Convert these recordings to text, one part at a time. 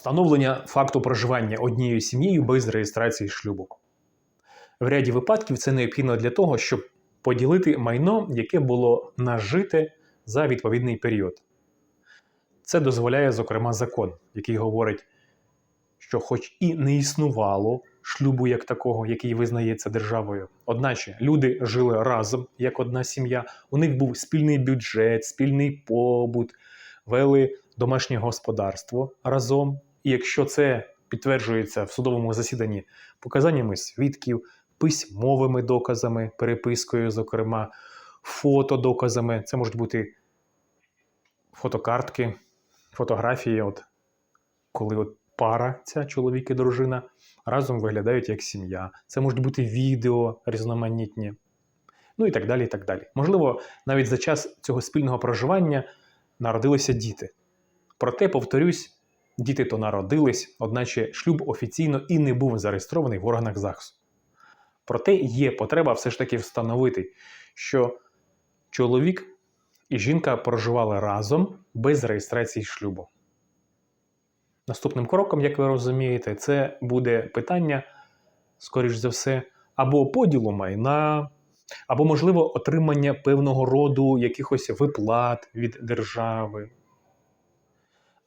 Встановлення факту проживання однією сім'єю без реєстрації шлюбу. В ряді випадків це необхідно для того, щоб поділити майно, яке було нажите за відповідний період. Це дозволяє, зокрема, закон, який говорить, що, хоч і не існувало шлюбу як такого, який визнається державою, одначе люди жили разом як одна сім'я, у них був спільний бюджет, спільний побут, вели домашнє господарство разом. І якщо це підтверджується в судовому засіданні показаннями свідків, письмовими доказами, перепискою, зокрема, фотодоказами, це можуть бути фотокартки, фотографії, от, коли от пара, ця чоловік і дружина, разом виглядають як сім'я. Це можуть бути відео різноманітні. Ну і так далі. і так далі. Можливо, навіть за час цього спільного проживання народилися діти. Проте, повторюсь, діти то народились, одначе шлюб офіційно і не був зареєстрований в органах ЗАГСу. Проте є потреба все ж таки встановити, що чоловік і жінка проживали разом без реєстрації шлюбу. Наступним кроком, як ви розумієте, це буде питання, скоріш за все, або поділу майна, або, можливо, отримання певного роду якихось виплат від держави,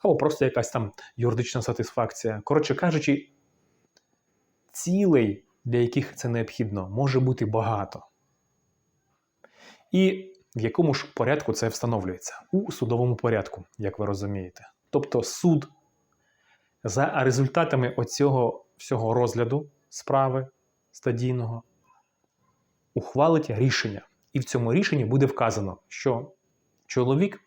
або просто якась там юридична сатисфакція. Коротше кажучи, цілей, для яких це необхідно, може бути багато. І в якому ж порядку це встановлюється? У судовому порядку, як ви розумієте. Тобто суд за результатами оцього всього розгляду справи стадійного ухвалить рішення. І в цьому рішенні буде вказано, що чоловік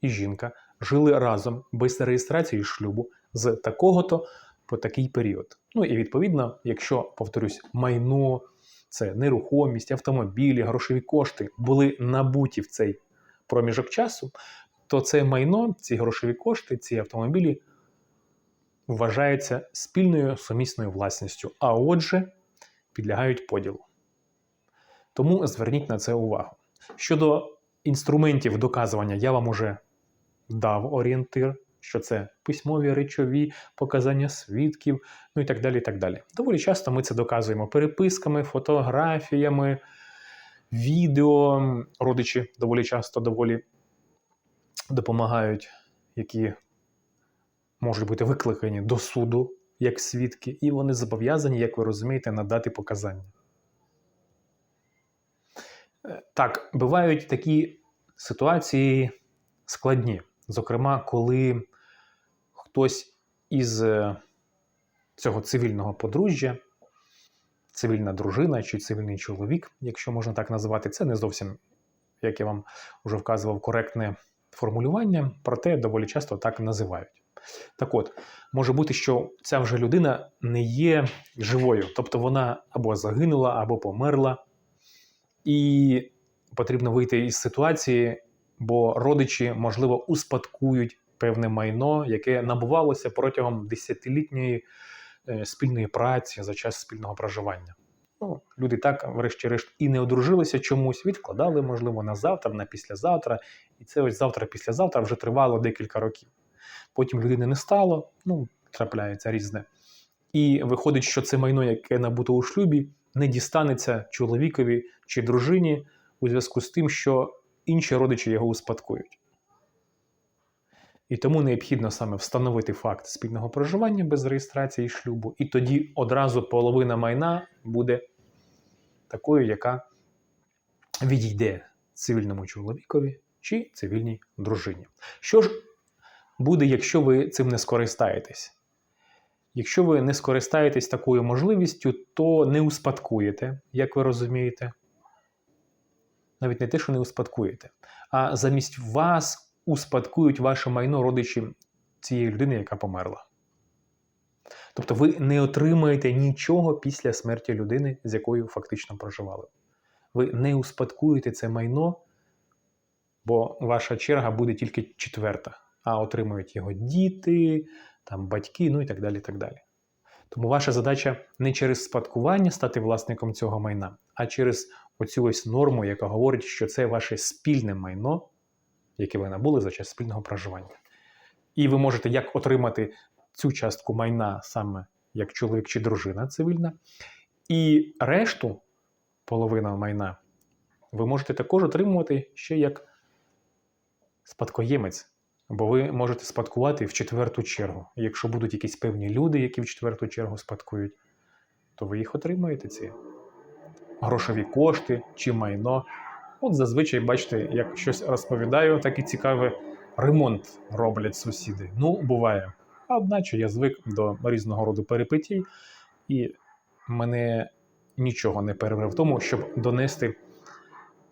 і жінка жили разом без реєстрації шлюбу з такого-то по такий період. Ну і відповідно, якщо, повторюсь, майно, це нерухомість, автомобілі, грошові кошти були набуті в цей проміжок часу, то це майно, ці грошові кошти, ці автомобілі вважаються спільною сумісною власністю, а отже, підлягають поділу. Тому зверніть на це увагу. Щодо інструментів доказування, я вам уже дав орієнтир, що це письмові речові, показання свідків, ну і так далі. і так далі. Доволі часто ми це доказуємо переписками, фотографіями, відео. Родичі доволі часто доволі допомагають, які можуть бути викликані до суду як свідки, і вони зобов'язані, як ви розумієте, надати показання. Е, Так, бувають такі ситуації складні. Зокрема, коли хтось із е, цього цивільного подружжя, цивільна дружина чи цивільний чоловік, якщо можна так називати, це не зовсім, як я вам вже вказував, коректне формулювання, проте доволі часто так називають. Так от, може бути, що ця вже людина не є живою, тобто вона або загинула, або померла, і потрібно вийти із ситуації, бо родичі, можливо, успадкують певне майно, яке набувалося протягом десятилітньої е, спільної праці за час спільного проживання. Ну, люди так, врешті-решт, і не одружилися чомусь, відкладали, можливо, на завтра, на післязавтра. І це ось завтра-післязавтра вже тривало декілька років. Потім людини не стало, ну, трапляється різне. І виходить, що це майно, яке набуто у шлюбі, не дістанеться чоловікові чи дружині у зв'язку з тим, що інші родичі його успадкують. І тому необхідно саме встановити факт спільного проживання без реєстрації шлюбу, і тоді одразу половина майна буде такою, яка відійде цивільному чоловікові чи цивільній дружині. Що ж буде, якщо ви цим не скористаєтесь? Якщо ви не скористаєтесь такою можливістю, то не успадкуєте, як ви розумієте. Навіть не те, що не успадкуєте, а замість вас успадкують ваше майно родичі цієї людини, яка померла. Тобто ви не отримаєте нічого після смерті людини, з якою фактично проживали. Ви не успадкуєте це майно, бо ваша черга буде тільки четверта, а отримують його діти, там, батьки, ну і так далі. і так далі. Тому ваша задача не через спадкування стати власником цього майна, а через оцю ось норму, яка говорить, що це ваше спільне майно, яке ви набули за час спільного проживання. І ви можете як отримати цю частку майна саме як чоловік чи дружина цивільна, і решту половина майна ви можете також отримувати ще як спадкоємець, бо ви можете спадкувати в четверту чергу. Якщо будуть якісь певні люди, які в четверту чергу спадкують, то ви їх отримаєте ці грошові кошти чи майно. От зазвичай, бачите, як щось розповідаю, так і цікаве ремонт роблять сусіди. Ну, буває. Одначе я звик до різного роду перипетій, і мене нічого не перерве в тому, щоб донести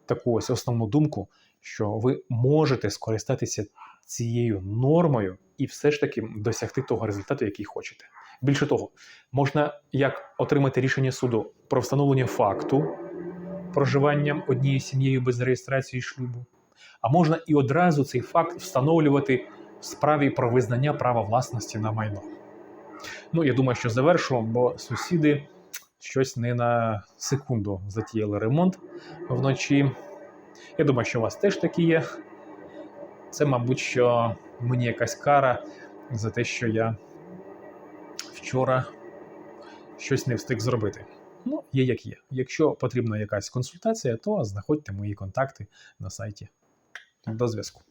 таку ось основну думку, що ви можете скористатися цією нормою і все ж таки досягти того результату, який хочете. Більше того, можна як отримати рішення суду про встановлення факту проживання однією сім'єю без реєстрації шлюбу, а можна і одразу цей факт встановлювати в справі про визнання права власності на майно. Ну, я думаю, що завершу, бо сусіди щось не на секунду затіяли ремонт вночі. Я думаю, що у вас теж такі є. Це, мабуть, що мені якась кара за те, що я вчора щось не встиг зробити. Ну, є як є. Якщо потрібна якась консультація, то знаходьте мої контакти на сайті. До зв'язку.